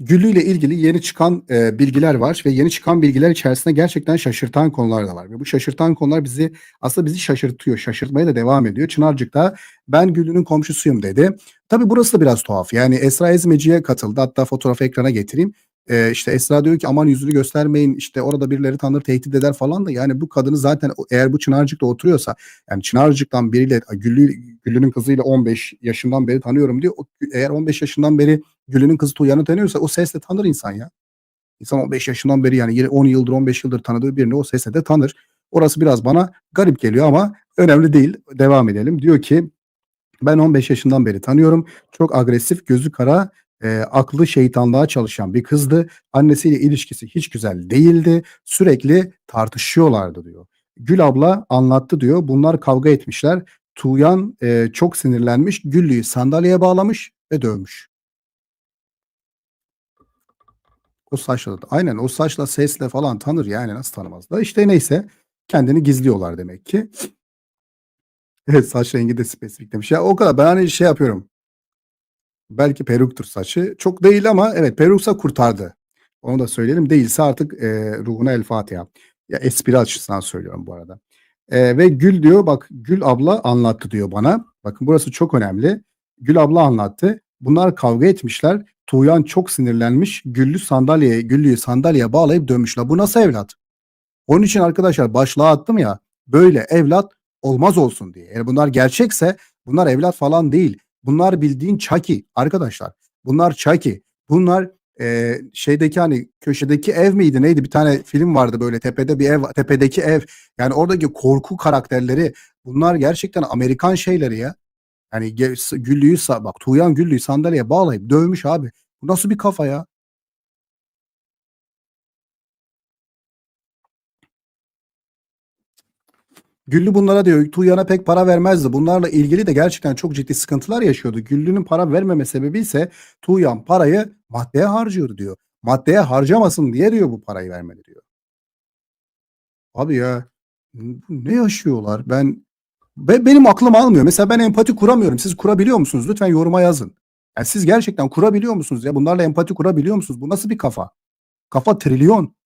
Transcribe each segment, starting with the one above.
Güllü ile ilgili yeni çıkan e, bilgiler var ve yeni çıkan bilgiler içerisinde gerçekten şaşırtan konular da var. Ve bu şaşırtan konular bizi aslında bizi şaşırtıyor, şaşırtmaya da devam ediyor. Çınarcık'ta ben Güllü'nün komşusuyum dedi. Tabii burası da biraz tuhaf. Yani Esra Ezmeci'ye katıldı. Hatta fotoğrafı ekrana getireyim. E, işte Esra diyor ki aman yüzünü göstermeyin işte orada birileri tanır tehdit eder falan da yani bu kadını zaten eğer bu Çınarcık'ta oturuyorsa yani Çınarcık'tan biriyle Güllü, Güllü'nün kızıyla 15 yaşından beri tanıyorum diyor. Eğer 15 yaşından beri Gül'ünün kızı Tuğyan'ı tanıyorsa o sesle tanır insan ya. İnsan 15 yaşından beri yani yine 10 yıldır 15 yıldır tanıdığı birini o sesle de tanır. Orası biraz bana garip geliyor ama önemli değil. Devam edelim. Diyor ki ben 15 yaşından beri tanıyorum. Çok agresif, gözü kara, e, aklı şeytanlığa çalışan bir kızdı. Annesiyle ilişkisi hiç güzel değildi. Sürekli tartışıyorlardı diyor. Gül abla anlattı diyor. Bunlar kavga etmişler. Tuğyan e, çok sinirlenmiş. Güllü'yü sandalyeye bağlamış ve dövmüş. O saçla da aynen o saçla sesle falan tanır yani nasıl tanımaz da işte neyse kendini gizliyorlar demek ki. Evet saç rengi de spesifik demiş. Ya o kadar ben hani şey yapıyorum. Belki peruktur saçı. Çok değil ama evet peruksa kurtardı. Onu da söyleyelim. Değilse artık e, ruhuna el Fatiha. Ya espri açısından söylüyorum bu arada. E, ve Gül diyor bak Gül abla anlattı diyor bana. Bakın burası çok önemli. Gül abla anlattı. Bunlar kavga etmişler. Tuğyan çok sinirlenmiş. Güllü sandalyeye, Güllü'yü sandalyeye bağlayıp dönmüşler. Bu nasıl evlat? Onun için arkadaşlar başlığa attım ya böyle evlat olmaz olsun diye. Yani bunlar gerçekse bunlar evlat falan değil. Bunlar bildiğin çaki arkadaşlar. Bunlar çaki. Bunlar e, şeydeki hani köşedeki ev miydi neydi bir tane film vardı böyle tepede bir ev tepedeki ev yani oradaki korku karakterleri bunlar gerçekten Amerikan şeyleri ya. Yani Güllü'yü bak Tuğyan Güllü'yü sandalyeye bağlayıp dövmüş abi. Bu nasıl bir kafa ya? Güllü bunlara diyor Tuğyan'a pek para vermezdi. Bunlarla ilgili de gerçekten çok ciddi sıkıntılar yaşıyordu. Güllü'nün para vermeme sebebi ise Tuğyan parayı maddeye harcıyor diyor. Maddeye harcamasın diye diyor bu parayı vermeli diyor. Abi ya ne yaşıyorlar? Ben Be- benim aklım almıyor. Mesela ben empati kuramıyorum. Siz kurabiliyor musunuz? Lütfen yoruma yazın. Yani siz gerçekten kurabiliyor musunuz ya? Bunlarla empati kurabiliyor musunuz? Bu nasıl bir kafa? Kafa trilyon.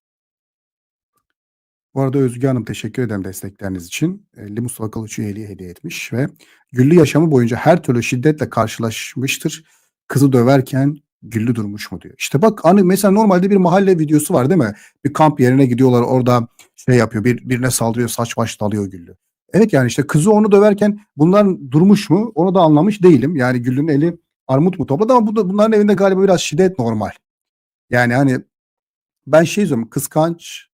Bu arada Özge Hanım teşekkür ederim destekleriniz için. 50 Mustafa Kılıç üyeliği hediye etmiş ve Güllü yaşamı boyunca her türlü şiddetle karşılaşmıştır. Kızı döverken Güllü durmuş mu diyor. İşte bak hani mesela normalde bir mahalle videosu var değil mi? Bir kamp yerine gidiyorlar orada şey yapıyor bir, birine saldırıyor saç baş dalıyor Güllü. Evet yani işte kızı onu döverken bunlar durmuş mu onu da anlamış değilim. Yani Güllü'nün eli armut mu topladı ama bu da, bunların evinde galiba biraz şiddet normal. Yani hani ben şey izliyorum kıskanç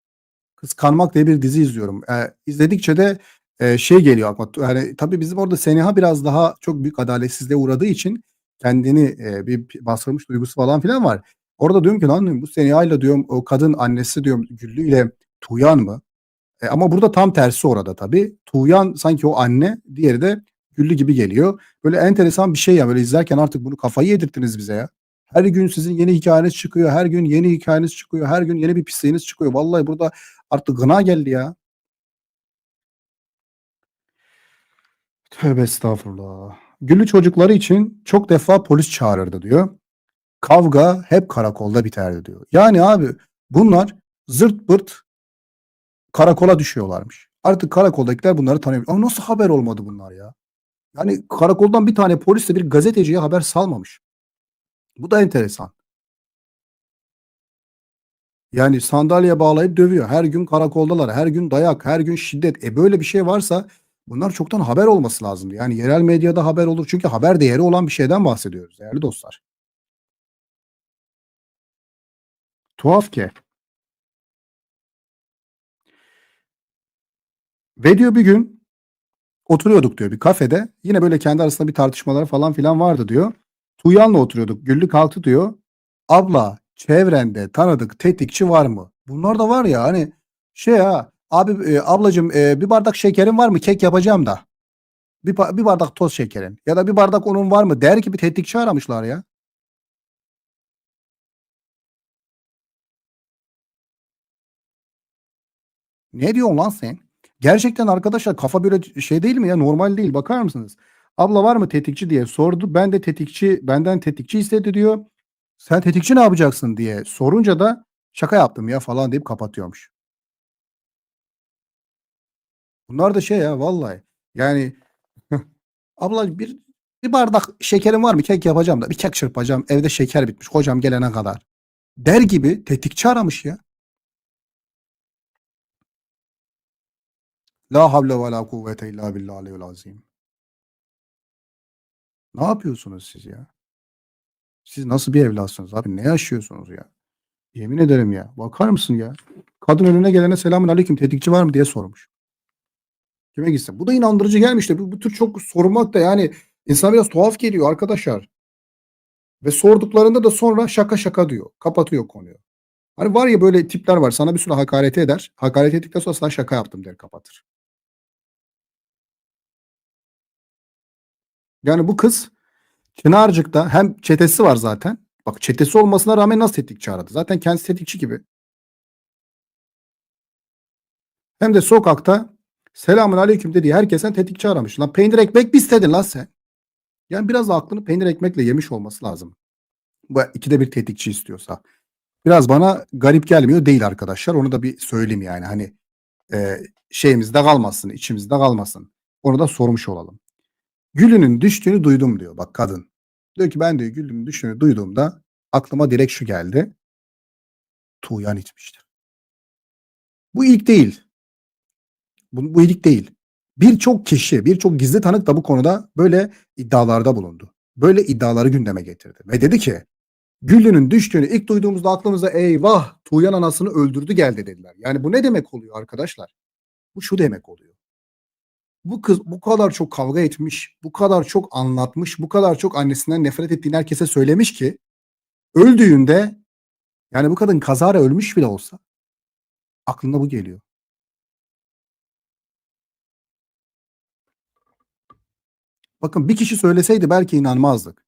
Kıskanmak diye bir dizi izliyorum. Eee, izledikçe de, eee, şey geliyor aklıma. Yani tabii bizim orada Seniha biraz daha çok büyük adaletsizliğe uğradığı için kendini, eee, bir bastırmış duygusu falan filan var. Orada diyorum ki lan bu Seniha'yla diyorum o kadın annesi diyorum Güllü ile Tuğyan mı? E, ama burada tam tersi orada tabii. Tuğyan sanki o anne, diğeri de Güllü gibi geliyor. Böyle enteresan bir şey ya böyle izlerken artık bunu kafayı yedirttiniz bize ya. Her gün sizin yeni hikâyeniz çıkıyor. Her gün yeni hikâyeniz çıkıyor. Her gün yeni bir pisliğiniz çıkıyor. Vallahi burada artık gına geldi ya. Tövbe estağfurullah. Güllü çocukları için çok defa polis çağırırdı diyor. Kavga hep karakolda biterdi diyor. Yani abi bunlar zırt pırt karakola düşüyorlarmış. Artık karakoldakiler bunları tanıyor. Ama nasıl haber olmadı bunlar ya? Yani karakoldan bir tane polis de bir gazeteciye haber salmamış. Bu da enteresan. Yani sandalyeye bağlayıp dövüyor. Her gün karakoldalar. Her gün dayak, her gün şiddet. E böyle bir şey varsa bunlar çoktan haber olması lazımdı. Yani yerel medyada haber olur. Çünkü haber değeri olan bir şeyden bahsediyoruz değerli dostlar. Tuhaf ki. Ve diyor bir gün oturuyorduk diyor bir kafede. Yine böyle kendi arasında bir tartışmalar falan filan vardı diyor. Tuğyan'la oturuyorduk. Güllü kalktı diyor. Abla çevrende tanıdık tetikçi var mı? Bunlar da var ya hani şey ha abi e, ablacığım e, bir bardak şekerin var mı? Kek yapacağım da. Bir, bir bardak toz şekerin ya da bir bardak unun var mı? Der gibi tetikçi aramışlar ya. Ne diyorsun lan sen? Gerçekten arkadaşlar kafa böyle şey değil mi ya? Normal değil. Bakar mısınız? Abla var mı tetikçi diye sordu. Ben de tetikçi, benden tetikçi istedi diyor. Sen tetikçi ne yapacaksın diye sorunca da şaka yaptım ya falan deyip kapatıyormuş. Bunlar da şey ya vallahi. Yani abla bir bir bardak şekerim var mı? Kek yapacağım da bir kek çırpacağım. Evde şeker bitmiş. Hocam gelene kadar. Der gibi tetikçi aramış ya. La havle ve la kuvvete illa billahil azim. Ne yapıyorsunuz siz ya? Siz nasıl bir evlatsınız abi? Ne yaşıyorsunuz ya? Yemin ederim ya. Bakar mısın ya? Kadın önüne gelene selamun aleyküm tetikçi var mı diye sormuş. Kime gitsin? Bu da inandırıcı gelmişti. Bu, bu tür çok sormak da yani insan biraz tuhaf geliyor arkadaşlar. Ve sorduklarında da sonra şaka şaka diyor. Kapatıyor konuyu. Hani var ya böyle tipler var. Sana bir süre hakaret eder. Hakaret ettikten sonra sana şaka yaptım der kapatır. Yani bu kız Çınarcık'ta hem çetesi var zaten. Bak çetesi olmasına rağmen nasıl tetikçi aradı? Zaten kendisi tetikçi gibi. Hem de sokakta selamun aleyküm dediği herkesten tetikçi aramış. Lan peynir ekmek mi istedin lan sen? Yani biraz aklını peynir ekmekle yemiş olması lazım. Bu ikide bir tetikçi istiyorsa. Biraz bana garip gelmiyor değil arkadaşlar. Onu da bir söyleyeyim yani. Hani e, şeyimizde kalmasın, içimizde kalmasın. Onu da sormuş olalım. Gülünün düştüğünü duydum diyor bak kadın. Diyor ki ben diyor Gülünün düştüğünü duyduğumda aklıma direkt şu geldi. Tuğyan içmiştir. Bu ilk değil. Bu, bu ilk değil. Birçok kişi, birçok gizli tanık da bu konuda böyle iddialarda bulundu. Böyle iddiaları gündeme getirdi. Ve dedi ki Güllü'nün düştüğünü ilk duyduğumuzda aklımıza eyvah Tuğyan anasını öldürdü geldi dediler. Yani bu ne demek oluyor arkadaşlar? Bu şu demek oluyor. Bu kız bu kadar çok kavga etmiş, bu kadar çok anlatmış, bu kadar çok annesinden nefret ettiğini herkese söylemiş ki öldüğünde yani bu kadın kazara ölmüş bile olsa aklına bu geliyor. Bakın bir kişi söyleseydi belki inanmazdık.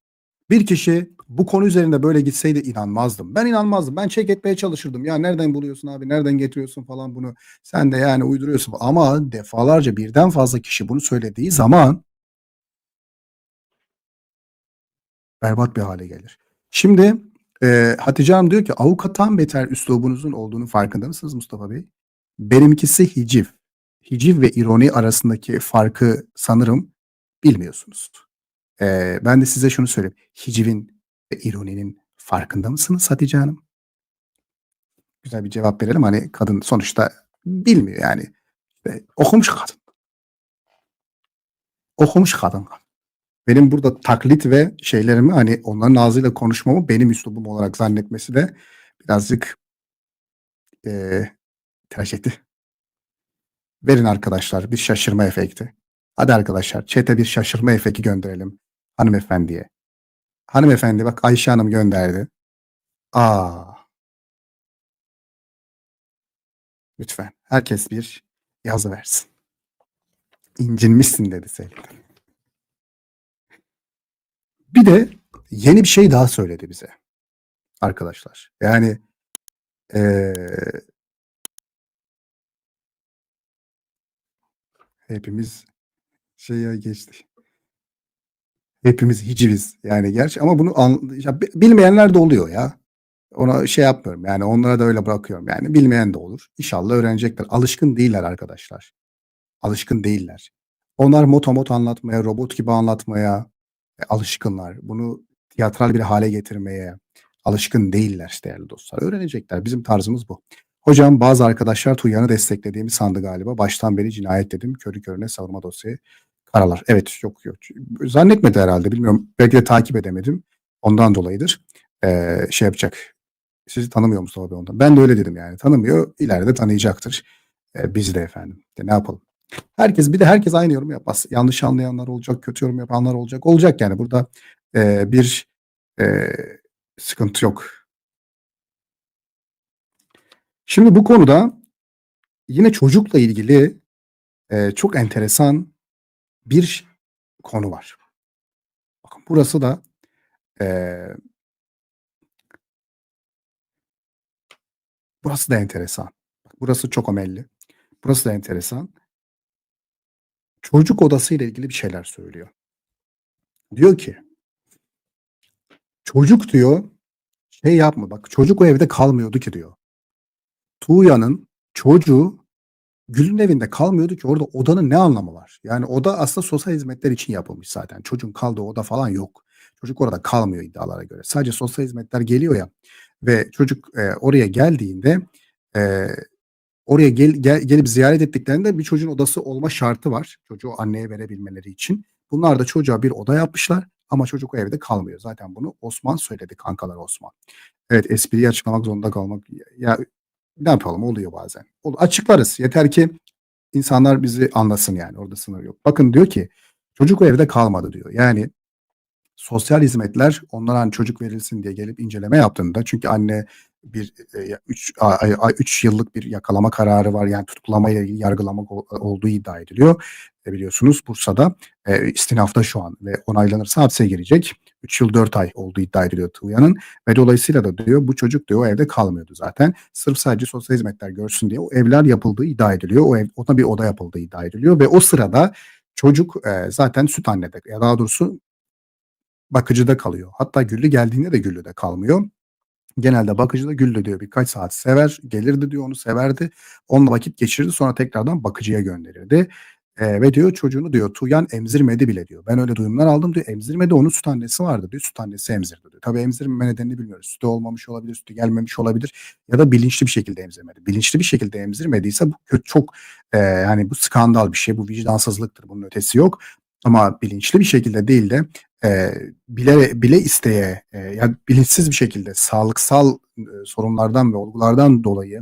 Bir kişi bu konu üzerinde böyle gitseydi inanmazdım. Ben inanmazdım. Ben çek etmeye çalışırdım. Ya nereden buluyorsun abi? Nereden getiriyorsun falan bunu? Sen de yani uyduruyorsun. Ama defalarca birden fazla kişi bunu söylediği zaman berbat bir hale gelir. Şimdi e, Hatice Hanım diyor ki avukattan beter üslubunuzun olduğunu farkında mısınız Mustafa Bey? Benimkisi hiciv. Hiciv ve ironi arasındaki farkı sanırım bilmiyorsunuz. Ee, ben de size şunu söyleyeyim. Hicivin ve ironinin farkında mısınız Hatice Hanım? Güzel bir cevap verelim. Hani kadın sonuçta bilmiyor yani. İşte okumuş kadın. Okumuş kadın. Benim burada taklit ve şeylerimi hani onların ağzıyla konuşmamı benim üslubum olarak zannetmesi de birazcık e, tıraş etti. Verin arkadaşlar bir şaşırma efekti. Hadi arkadaşlar çete bir şaşırma efekti gönderelim hanımefendiye. Hanımefendi bak Ayşe Hanım gönderdi. Aa. Lütfen herkes bir yazı versin. İncinmişsin dedi Selin. Bir de yeni bir şey daha söyledi bize. Arkadaşlar. Yani ee, hepimiz şeye geçti. Hepimiz hiciviz yani gerçi ama bunu an, ya bilmeyenler de oluyor ya. Ona şey yapmıyorum yani onlara da öyle bırakıyorum yani bilmeyen de olur. İnşallah öğrenecekler. Alışkın değiller arkadaşlar. Alışkın değiller. Onlar motomot anlatmaya, robot gibi anlatmaya e, alışkınlar. Bunu tiyatral bir hale getirmeye alışkın değiller değerli dostlar. Öğrenecekler. Bizim tarzımız bu. Hocam bazı arkadaşlar Tuğyan'ı desteklediğimi sandı galiba. Baştan beri cinayet dedim. Körü körüne savunma dosyayı karalar. Evet yok yok. Zannetmedi herhalde bilmiyorum. Belki de takip edemedim. Ondan dolayıdır. Ee, şey yapacak. Sizi tanımıyor Mustafa Bey ondan. Ben de öyle dedim yani. Tanımıyor. İleride tanıyacaktır. Ee, bizi de efendim. De ne yapalım. Herkes bir de herkes aynı yorum yapmaz. Yanlış anlayanlar olacak, kötü yorum yapanlar olacak. Olacak yani burada e, bir e, sıkıntı yok. Şimdi bu konuda yine çocukla ilgili e, çok enteresan bir konu var. Bakın burası da e, burası da enteresan. Burası çok amelli. Burası da enteresan. Çocuk odası ile ilgili bir şeyler söylüyor. Diyor ki çocuk diyor Şey yapma bak çocuk o evde kalmıyordu ki diyor. Tuğya'nın çocuğu Gül'ün evinde kalmıyordu ki orada odanın ne anlamı var? Yani oda aslında sosyal hizmetler için yapılmış zaten. Çocuğun kaldığı oda falan yok. Çocuk orada kalmıyor iddialara göre. Sadece sosyal hizmetler geliyor ya ve çocuk e, oraya geldiğinde e, oraya gel, gel, gelip ziyaret ettiklerinde bir çocuğun odası olma şartı var. Çocuğu anneye verebilmeleri için. Bunlar da çocuğa bir oda yapmışlar ama çocuk o evde kalmıyor. Zaten bunu Osman söyledi kankalar Osman. Evet espriyi açıklamak zorunda kalmak. Ya ne yapalım oluyor bazen. Açıklarız. Yeter ki insanlar bizi anlasın yani. Orada sınır yok. Bakın diyor ki çocuk o evde kalmadı diyor. Yani sosyal hizmetler onlara hani çocuk verilsin diye gelip inceleme yaptığında çünkü anne bir 3 e, 3 yıllık bir yakalama kararı var. Yani tutuklamaya yargılamak olduğu iddia ediliyor. E, biliyorsunuz Bursa'da e, istinafta şu an ve onaylanırsa hapse girecek. 3 yıl 4 ay olduğu iddia ediliyor Tuğya'nın ve dolayısıyla da diyor bu çocuk diyor o evde kalmıyordu zaten. Sırf sadece sosyal hizmetler görsün diye o evler yapıldığı iddia ediliyor. O ev ona bir oda yapıldığı iddia ediliyor ve o sırada çocuk e, zaten süt annede ya daha doğrusu bakıcıda kalıyor. Hatta Güllü geldiğinde de Güllü'de kalmıyor. Genelde bakıcı da Güllü diyor birkaç saat sever. Gelirdi diyor onu severdi. Onunla vakit geçirirdi sonra tekrardan bakıcıya gönderirdi. Eee, ve diyor çocuğunu diyor Tuğyan emzirmedi bile diyor. Ben öyle duyumlar aldım diyor. Emzirmedi onun süt annesi vardı diyor. Süt annesi emzirdi diyor. Tabii emzirmeme nedenini bilmiyoruz. Sütü olmamış olabilir, sütü gelmemiş olabilir ya da bilinçli bir şekilde emzirmedi. Bilinçli bir şekilde emzirmediyse bu çok eee, yani bu skandal bir şey. Bu vicdansızlıktır. Bunun ötesi yok. Ama bilinçli bir şekilde değil de eee, bile bile isteye eee, yani bilinçsiz bir şekilde sağlıksal eee, sorunlardan ve olgulardan dolayı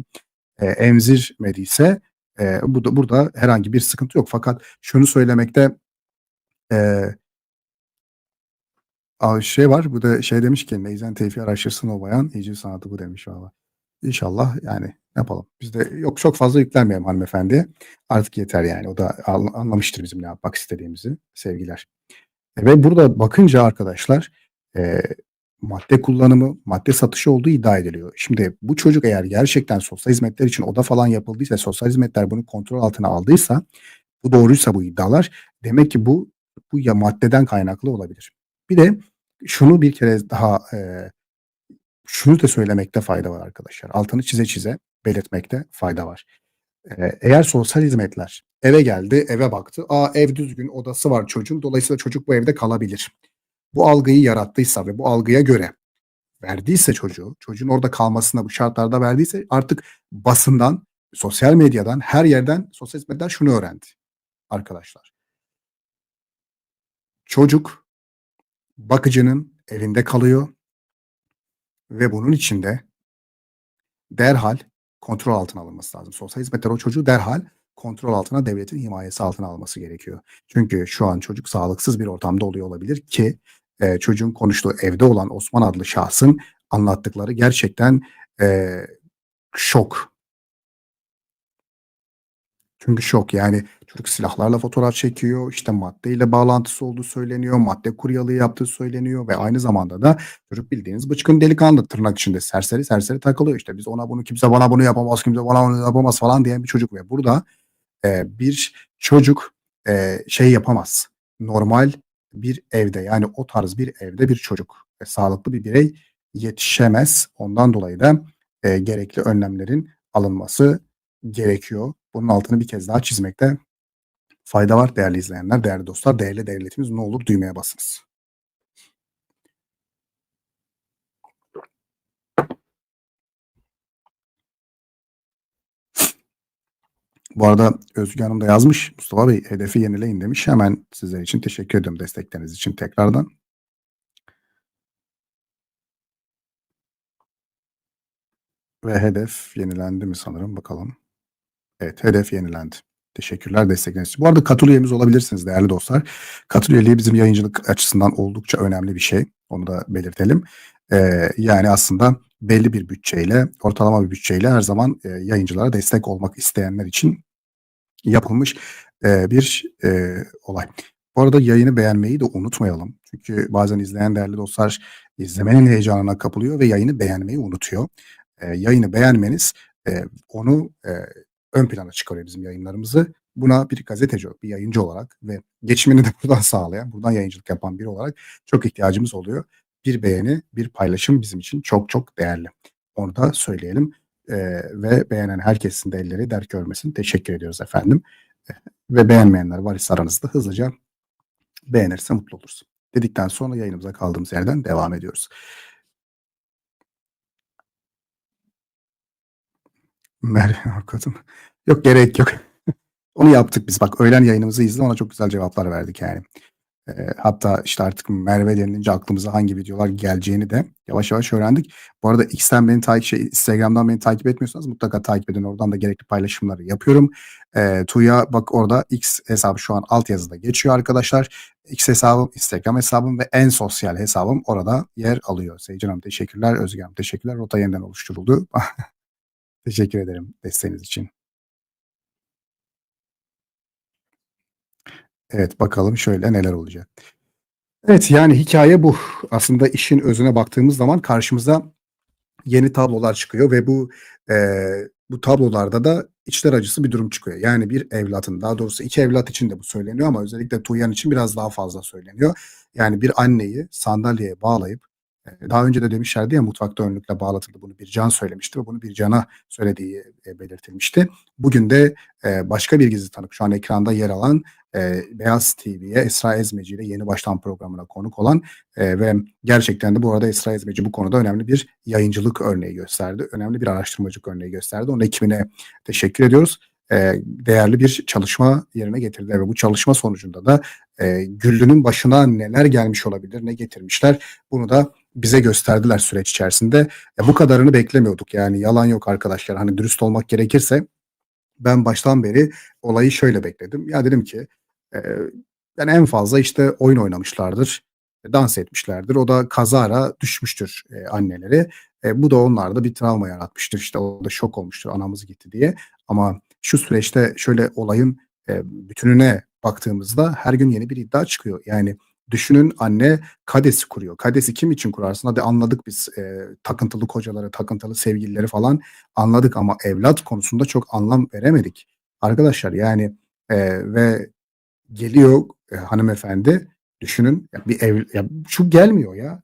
eee, emzirmediyse eee, bu da burada herhangi bir sıkıntı yok. Fakat şunu söylemekte a şey var. Bu da şey demiş ki Neyzen Tevfik'i araştırsın o bayan. İyice sanatı bu demiş valla. İnşallah yani yapalım. Biz de yok çok fazla yüklenmeyelim hanımefendiye. Artık yeter yani. O da anlamıştır bizim ne yapmak istediğimizi. Sevgiler. Ve burada bakınca arkadaşlar eee, madde kullanımı, madde satışı olduğu iddia ediliyor. Şimdi bu çocuk eğer gerçekten sosyal hizmetler için oda falan yapıldıysa, sosyal hizmetler bunu kontrol altına aldıysa, bu doğruysa bu iddialar demek ki bu bu ya maddeden kaynaklı olabilir. Bir de şunu bir kere daha eee, şunu da söylemekte fayda var arkadaşlar. Altını çize çize belirtmekte fayda var. Eee, eğer sosyal hizmetler eve geldi, eve baktı. A, ev düzgün, odası var çocuğun. Dolayısıyla çocuk bu evde kalabilir. Bu algıyı yarattıysa ve bu algıya göre verdiyse çocuğu, çocuğun orada kalmasına bu şartlarda verdiyse artık basından, sosyal medyadan, her yerden sosyal hizmetler şunu öğrendi arkadaşlar. Çocuk bakıcının evinde kalıyor ve bunun için de derhal kontrol altına alınması lazım. Sosyal hizmetler o çocuğu derhal kontrol altına, devletin himayesi altına alması gerekiyor. Çünkü şu an çocuk sağlıksız bir ortamda oluyor olabilir ki eee, çocuğun konuştuğu evde olan Osman adlı şahsın anlattıkları gerçekten eee, şok. Çünkü şok yani çocuk silahlarla fotoğraf çekiyor, işte maddeyle bağlantısı olduğu söyleniyor, madde kuryalığı yaptığı söyleniyor ve aynı zamanda da çocuk bildiğiniz bıçkın delikanlı tırnak içinde serseri serseri takılıyor işte. Biz ona bunu kimse bana bunu yapamaz, kimse bana bunu yapamaz falan diyen bir çocuk ve burada eee, bir çocuk eee, şey yapamaz. Normal bir evde yani o tarz bir evde bir çocuk ve sağlıklı bir birey yetişemez. Ondan dolayı da eee, gerekli önlemlerin alınması gerekiyor. Bunun altını bir kez daha çizmekte fayda var değerli izleyenler, değerli dostlar, değerli devletimiz ne olur düğmeye basınız. Bu arada Özgü Hanım da yazmış. Mustafa Bey hedefi yenileyin demiş. Hemen sizler için teşekkür ediyorum destekleriniz için tekrardan. Ve hedef yenilendi mi sanırım bakalım. Evet hedef yenilendi. Teşekkürler destekleriniz için. Bu arada katıl üyemiz olabilirsiniz değerli dostlar. Katıl üyeliği bizim yayıncılık açısından oldukça önemli bir şey. Onu da belirtelim. Eee, yani aslında belli bir bütçeyle, ortalama bir bütçeyle her zaman eee, yayıncılara destek olmak isteyenler için yapılmış eee, bir eee, olay. Bu arada yayını beğenmeyi de unutmayalım. Çünkü bazen izleyen değerli dostlar izlemenin heyecanına kapılıyor ve yayını beğenmeyi unutuyor. Eee, yayını beğenmeniz eee, onu eee, ön plana çıkarıyor bizim yayınlarımızı. Buna bir gazeteci, bir yayıncı olarak ve geçimini de buradan sağlayan, buradan yayıncılık yapan biri olarak çok ihtiyacımız oluyor. bir beğeni, bir paylaşım bizim için çok çok değerli. Onu da söyleyelim. Eee, ve beğenen herkesin de elleri dert görmesin. Teşekkür ediyoruz efendim. Ve beğenmeyenler varsa aranızda hızlıca beğenirse mutlu oluruz. Dedikten sonra yayınımıza kaldığımız yerden devam ediyoruz. Meryem Akadın. Yok gerek yok. Onu yaptık biz. Bak öğlen yayınımızı izle ona çok güzel cevaplar verdik yani. Eee, hatta işte artık Merve denilince aklımıza hangi videolar geleceğini de yavaş yavaş öğrendik. Bu arada X'ten beni takip şey, Instagram'dan beni takip etmiyorsanız mutlaka takip edin. Oradan da gerekli paylaşımları yapıyorum. Eee, Tuğya bak orada X hesabı şu an alt yazıda geçiyor arkadaşlar. X hesabım, Instagram hesabım ve en sosyal hesabım orada yer alıyor. Seyircan Hanım teşekkürler. Özge Hanım teşekkürler. Rota yeniden oluşturuldu. Teşekkür ederim desteğiniz için. Evet bakalım şöyle neler olacak. Evet yani hikaye bu. Aslında işin özüne baktığımız zaman karşımıza yeni tablolar çıkıyor ve bu eee, bu tablolarda da içler acısı bir durum çıkıyor. Yani bir evlatın daha doğrusu iki evlat için de bu söyleniyor ama özellikle Tuğyan için biraz daha fazla söyleniyor. Yani bir anneyi sandalyeye bağlayıp daha önce de demişlerdi ya mutfakta önlükle bağlatıldı bunu bir can söylemişti ve bunu bir cana söylediği belirtilmişti. Bugün de başka bir gizli tanık şu an ekranda yer alan eee, Beyaz TV'ye Esra Ezmeci ile Yeni Baştan programına konuk olan eee, ve gerçekten de bu arada Esra Ezmeci bu konuda önemli bir yayıncılık örneği gösterdi. Önemli bir araştırmacılık örneği gösterdi. Onun ekibine teşekkür ediyoruz. Eee, değerli bir çalışma yerine getirdiler ve bu çalışma sonucunda da eee, Güllü'nün başına neler gelmiş olabilir, ne getirmişler bunu da bize gösterdiler süreç içerisinde. Ya bu kadarını beklemiyorduk yani yalan yok arkadaşlar. Hani dürüst olmak gerekirse ben baştan beri olayı şöyle bekledim. Ya dedim ki yani en fazla işte oyun oynamışlardır, dans etmişlerdir. O da kazara düşmüştür eee, anneleri. E, bu da onlarda bir travma yaratmıştır. İşte o da şok olmuştur anamız gitti diye. Ama şu süreçte şöyle olayın eee, bütününe baktığımızda her gün yeni bir iddia çıkıyor. Yani düşünün anne Kades'i kuruyor. Kades'i kim için kurarsın? Hadi anladık biz eee, takıntılı kocaları, takıntılı sevgilileri falan anladık ama evlat konusunda çok anlam veremedik. Arkadaşlar yani eee, ve geliyor eee, hanımefendi düşünün ya bir ev ya şu gelmiyor ya.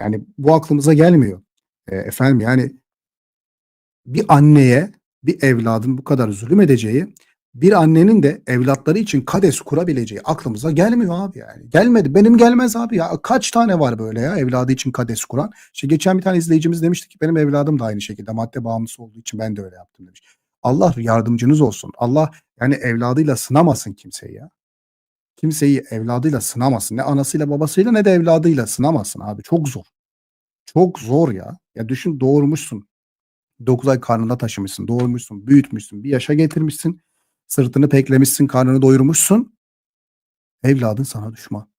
Yani bu aklımıza gelmiyor. Eee, efendim yani bir anneye bir evladın bu kadar zulüm edeceği, bir annenin de evlatları için Kades kurabileceği aklımıza gelmiyor abi yani. Gelmedi. Benim gelmez abi ya. Kaç tane var böyle ya evladı için Kades kuran? İşte geçen bir tane izleyicimiz demişti ki benim evladım da aynı şekilde madde bağımlısı olduğu için ben de öyle yaptım demiş. Allah yardımcınız olsun. Allah yani evladıyla sınamasın kimseyi ya. Kimseyi evladıyla sınamasın. Ne anasıyla babasıyla ne de evladıyla sınamasın abi. Çok zor. Çok zor ya. Ya düşün doğurmuşsun. 9 ay karnında taşımışsın, doğurmuşsun, büyütmüşsün, bir yaşa getirmişsin. Sırtını peklemişsin, karnını doyurmuşsun. Evladın sana düşman.